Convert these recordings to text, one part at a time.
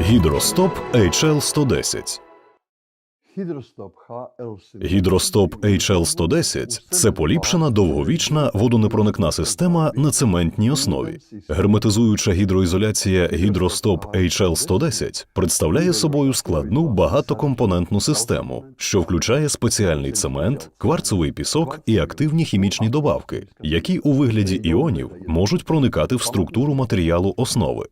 Гідростоп HL110 Гідростоп HL110 – це поліпшена довговічна водонепроникна система на цементній основі. Герметизуюча гідроізоляція Гідростоп HL110 представляє собою складну багатокомпонентну систему, що включає спеціальний цемент, кварцевий пісок і активні хімічні добавки, які у вигляді іонів можуть проникати в структуру матеріалу основи.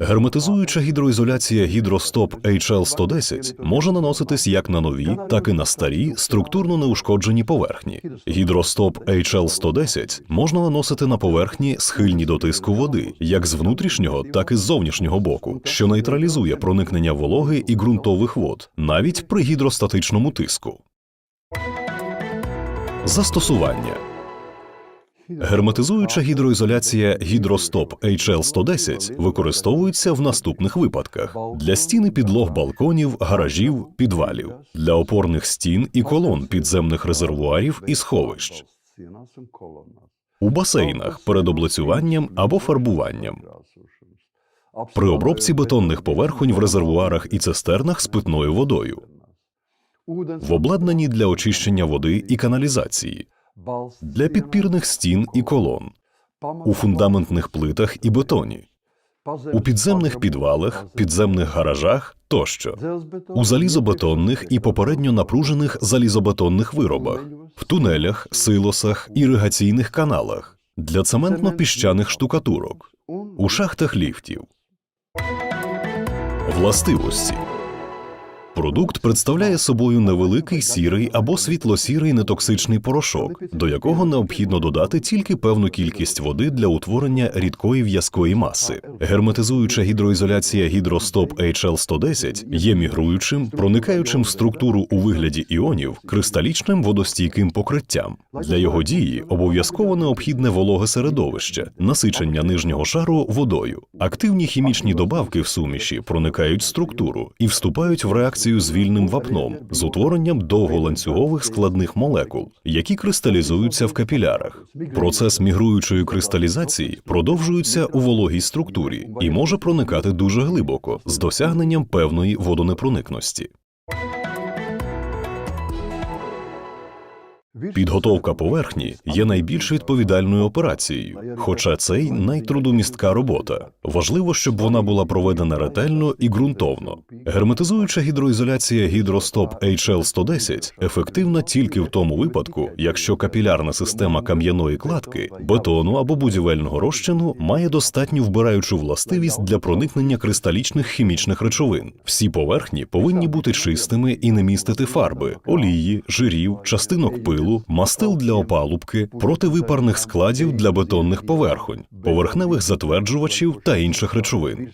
Герметизуюча гідроізоляція Гідростоп HL110 може наноситись як на нові, так і на старі структурно неушкоджені поверхні. Гідростоп HL110 можна наносити на поверхні, схильні до тиску води, як з внутрішнього, так і з зовнішнього боку, що нейтралізує проникнення вологи і ґрунтових вод, навіть при гідростатичному тиску. Застосування Герметизуюча гідроізоляція Гідростоп HL110 використовується в наступних випадках: для стіни підлог балконів, гаражів, підвалів, для опорних стін і колон підземних резервуарів і сховищ, у басейнах перед облицюванням або фарбуванням, при обробці бетонних поверхонь в резервуарах і цистернах з питною водою, в обладнанні для очищення води і каналізації, для підпірних стін і колон, у фундаментних плитах і бетоні, у підземних підвалах, підземних гаражах тощо, у залізобетонних і попередньо напружених залізобетонних виробах, в тунелях, силосах, іригаційних каналах, для цементно-піщаних штукатурок, у шахтах ліфтів. Властивості Продукт представляє собою невеликий сірий або світло-сірий нетоксичний порошок, до якого необхідно додати тільки певну кількість води для утворення рідкої в'язкої маси. Герметизуюча гідроізоляція Гідростоп HL110 є мігруючим, проникаючим в структуру у вигляді іонів кристалічним водостійким покриттям. Для його дії обов'язково необхідне вологе середовище, насичення нижнього шару водою. Активні хімічні добавки в суміші проникають в структуру і вступають в реакцію з вільним вапном з утворенням довголанцюгових складних молекул, які кристалізуються в капілярах. Процес мігруючої кристалізації продовжується у вологій структурі і може проникати дуже глибоко з досягненням певної водонепроникності. Підготовка поверхні є найбільш відповідальною операцією, хоча це й найтрудомістка робота. Важливо, щоб вона була проведена ретельно і ґрунтовно. Герметизуюча гідроізоляція Гідростоп HL110 ефективна тільки в тому випадку, якщо капілярна система кам'яної кладки, бетону або будівельного розчину має достатню вбираючу властивість для проникнення кристалічних хімічних речовин. Всі поверхні повинні бути чистими і не містити фарби, олії, жирів, частинок пилу, мастил для опалубки, противипарних складів для бетонних поверхонь, поверхневих затверджувачів та інших речовин.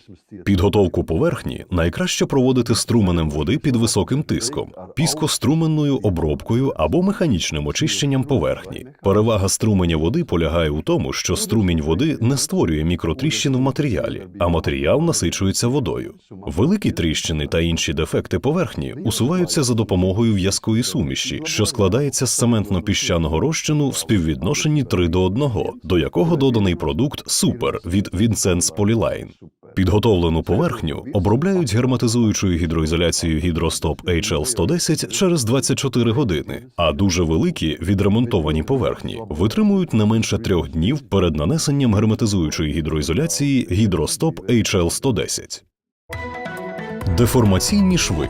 Підготовку поверхні найкраще проводити струменем води під високим тиском, піскоструменною обробкою або механічним очищенням поверхні. Перевага струменя води полягає у тому, що струмінь води не створює мікротріщин в матеріалі, а матеріал насичується водою. Великі тріщини та інші дефекти поверхні усуваються за допомогою в'язкої суміші, що складається з цементно-піщаного розчину в співвідношенні 3 до 1, до якого доданий продукт Супер від Vincennes Polyline. Підготовлену поверхню обробляють герметизуючою гідроізоляцією Гідростоп HL110 через 24 години, а дуже великі відремонтовані поверхні витримують не менше трьох днів перед нанесенням герметизуючої гідроізоляції Гідростоп HL110. Деформаційні шви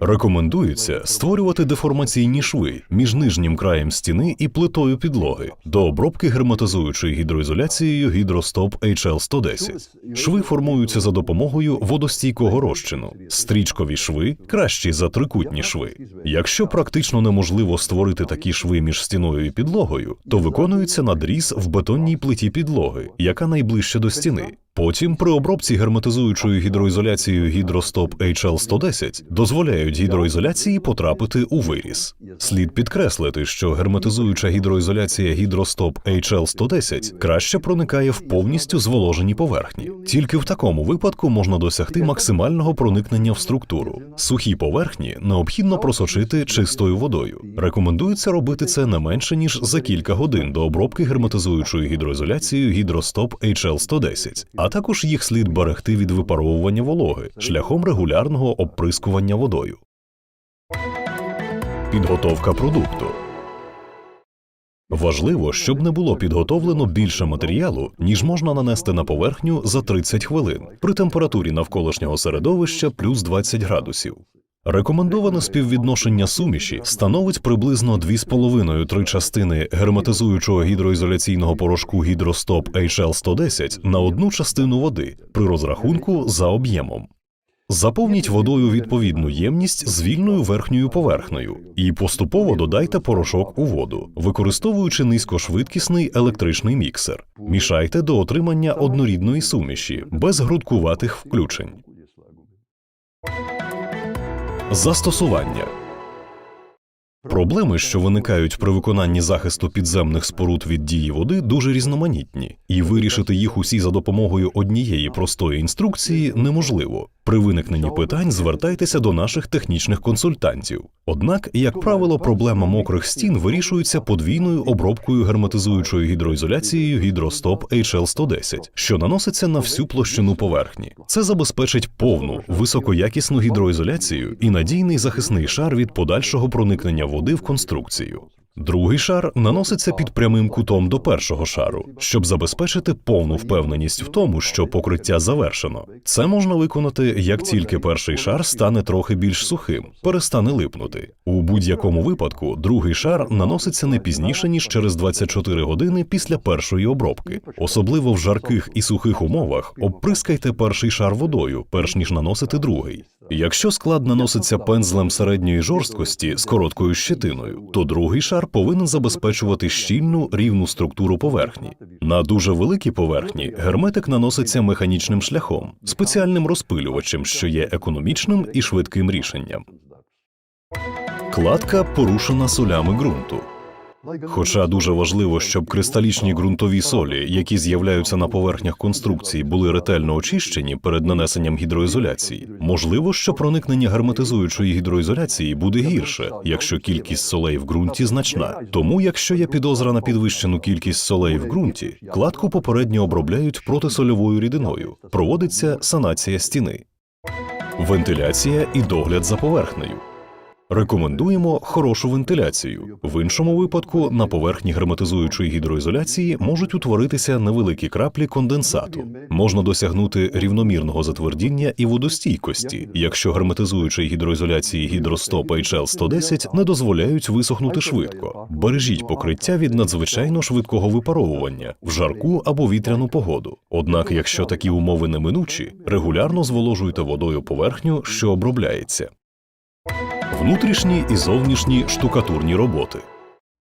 Рекомендується створювати деформаційні шви між нижнім краєм стіни і плитою підлоги до обробки герметизуючою гідроізоляцією Гідростоп HL110. Шви формуються за допомогою водостійкого розчину. Стрічкові шви кращі за трикутні шви. Якщо практично неможливо створити такі шви між стіною і підлогою, то виконується надріз в бетонній плиті підлоги, яка найближче до стіни. Потім при обробці герметизуючою гідроізоляцією Гідростоп HL110 дозволяють гідроізоляції потрапити у виріз. Слід підкреслити, що герметизуюча гідроізоляція Гідростоп HL110 краще проникає в повністю зволожені поверхні. Тільки в такому випадку можна досягти максимального проникнення в структуру. Сухі поверхні необхідно просочити чистою водою. Рекомендується робити це не менше ніж за кілька годин до обробки герметизуючою гідроізоляцією Гідростоп HL110, а також їх слід берегти від випаровування вологи шляхом регулярного обприскування водою. Підготовка продукту. Важливо, щоб не було підготовлено більше матеріалу, ніж можна нанести на поверхню за 30 хвилин при температурі навколишнього середовища плюс 20 градусів. Рекомендоване співвідношення суміші становить приблизно 2,5-3 частини герметизуючого гідроізоляційного порошку гідростоп HL110 на одну частину води при розрахунку за об'ємом. Заповніть водою відповідну ємність з вільною верхньою поверхнею і поступово додайте порошок у воду, використовуючи низькошвидкісний електричний міксер. Мішайте до отримання однорідної суміші без грудкуватих включень. Застосування Проблеми, що виникають при виконанні захисту підземних споруд від дії води, дуже різноманітні, і вирішити їх усі за допомогою однієї простої інструкції неможливо. При виникненні питань звертайтеся до наших технічних консультантів. Однак, як правило, проблема мокрих стін вирішується подвійною обробкою герметизуючою гідроізоляцією гідростоп HL110, що наноситься на всю площину поверхні. Це забезпечить повну високоякісну гідроізоляцію і надійний захисний шар від подальшого проникнення води в конструкцію. Другий шар наноситься під прямим кутом до першого шару, щоб забезпечити повну впевненість в тому, що покриття завершено. Це можна виконати, як тільки перший шар стане трохи більш сухим, перестане липнути. У будь-якому випадку другий шар наноситься не пізніше ніж через 24 години після першої обробки. Особливо в жарких і сухих умовах обприскайте перший шар водою, перш ніж наносити другий. Якщо склад наноситься пензлем середньої жорсткості з короткою щетиною, то другий шар повинен забезпечувати щільну рівну структуру поверхні. На дуже великій поверхні герметик наноситься механічним шляхом, спеціальним розпилювачем, що є економічним і швидким рішенням. Кладка порушена солями ґрунту. Хоча дуже важливо, щоб кристалічні ґрунтові солі, які з'являються на поверхнях конструкції, були ретельно очищені перед нанесенням гідроізоляції. Можливо, що проникнення герметизуючої гідроізоляції буде гірше, якщо кількість солей в ґрунті значна. Тому, якщо є підозра на підвищену кількість солей в ґрунті, кладку попередньо обробляють протисольовою рідиною. Проводиться санація стіни, вентиляція і догляд за поверхнею. Рекомендуємо хорошу вентиляцію. В іншому випадку на поверхні герметизуючої гідроізоляції можуть утворитися невеликі краплі конденсату. Можна досягнути рівномірного затвердіння і водостійкості, якщо герметизуючої гідроізоляції гідростоп HL110 не дозволяють висохнути швидко. Бережіть покриття від надзвичайно швидкого випаровування в жарку або вітряну погоду. Однак, якщо такі умови неминучі, регулярно зволожуйте водою поверхню, що обробляється. Внутрішні і зовнішні штукатурні роботи.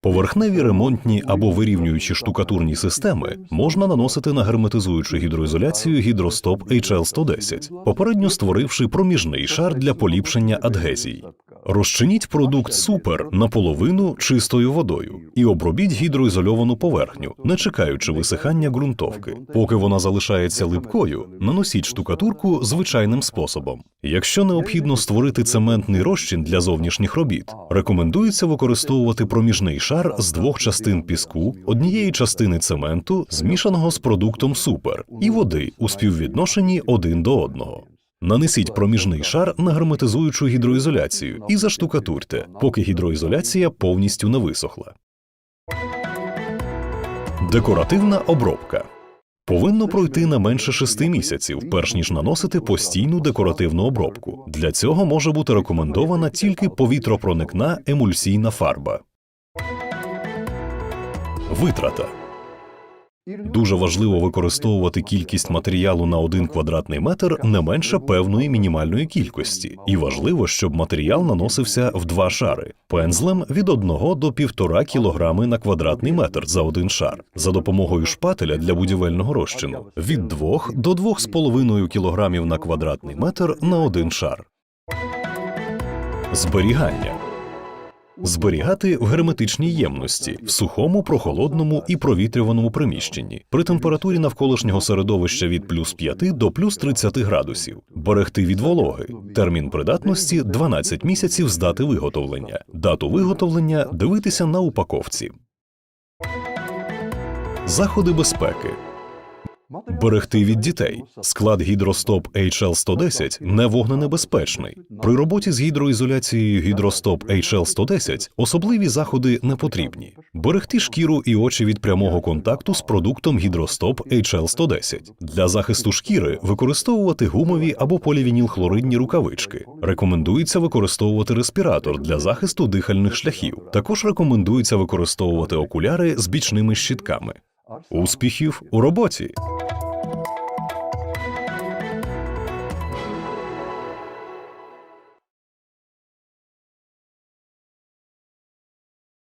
Поверхневі ремонтні або вирівнюючі штукатурні системи можна наносити на герметизуючу гідроізоляцію гідростоп HL110, попередньо створивши проміжний шар для поліпшення адгезій. Розчиніть продукт супер наполовину чистою водою і обробіть гідроізольовану поверхню, не чекаючи висихання ґрунтовки. Поки вона залишається липкою, наносіть штукатурку звичайним способом. Якщо необхідно створити цементний розчин для зовнішніх робіт, рекомендується використовувати проміжний шар з двох частин піску, однієї частини цементу, змішаного з продуктом супер, і води у співвідношенні один до одного. Нанесіть проміжний шар на герметизуючу гідроізоляцію і заштукатурте, поки гідроізоляція повністю не висохла. Декоративна обробка. Повинно пройти не менше шести місяців, перш ніж наносити постійну декоративну обробку. Для цього може бути рекомендована тільки повітропроникна емульсійна фарба. Витрата. Дуже важливо використовувати кількість матеріалу на один квадратний метр не менше певної мінімальної кількості, і важливо, щоб матеріал наносився в два шари пензлем від 1 до 1,5 кг на квадратний метр за один шар, за допомогою шпателя для будівельного розчину від 2 до 2,5 кг на квадратний метр на один шар. Зберігання. Зберігати в герметичній ємності в сухому, прохолодному і провітрюваному приміщенні при температурі навколишнього середовища від плюс 5 до плюс 30 градусів. Берегти від вологи. Термін придатності 12 місяців з дати виготовлення. Дату виготовлення дивитися на упаковці. Заходи безпеки. Берегти від дітей. Склад гідростоп HL110 не вогненебезпечний. При роботі з гідроізоляцією гідростоп HL110 особливі заходи не потрібні. Берегти шкіру і очі від прямого контакту з продуктом гідростоп HL110. Для захисту шкіри використовувати гумові або полівінілхлоридні рукавички. Рекомендується використовувати респіратор для захисту дихальних шляхів. Також рекомендується використовувати окуляри з бічними щітками успіхів у роботі.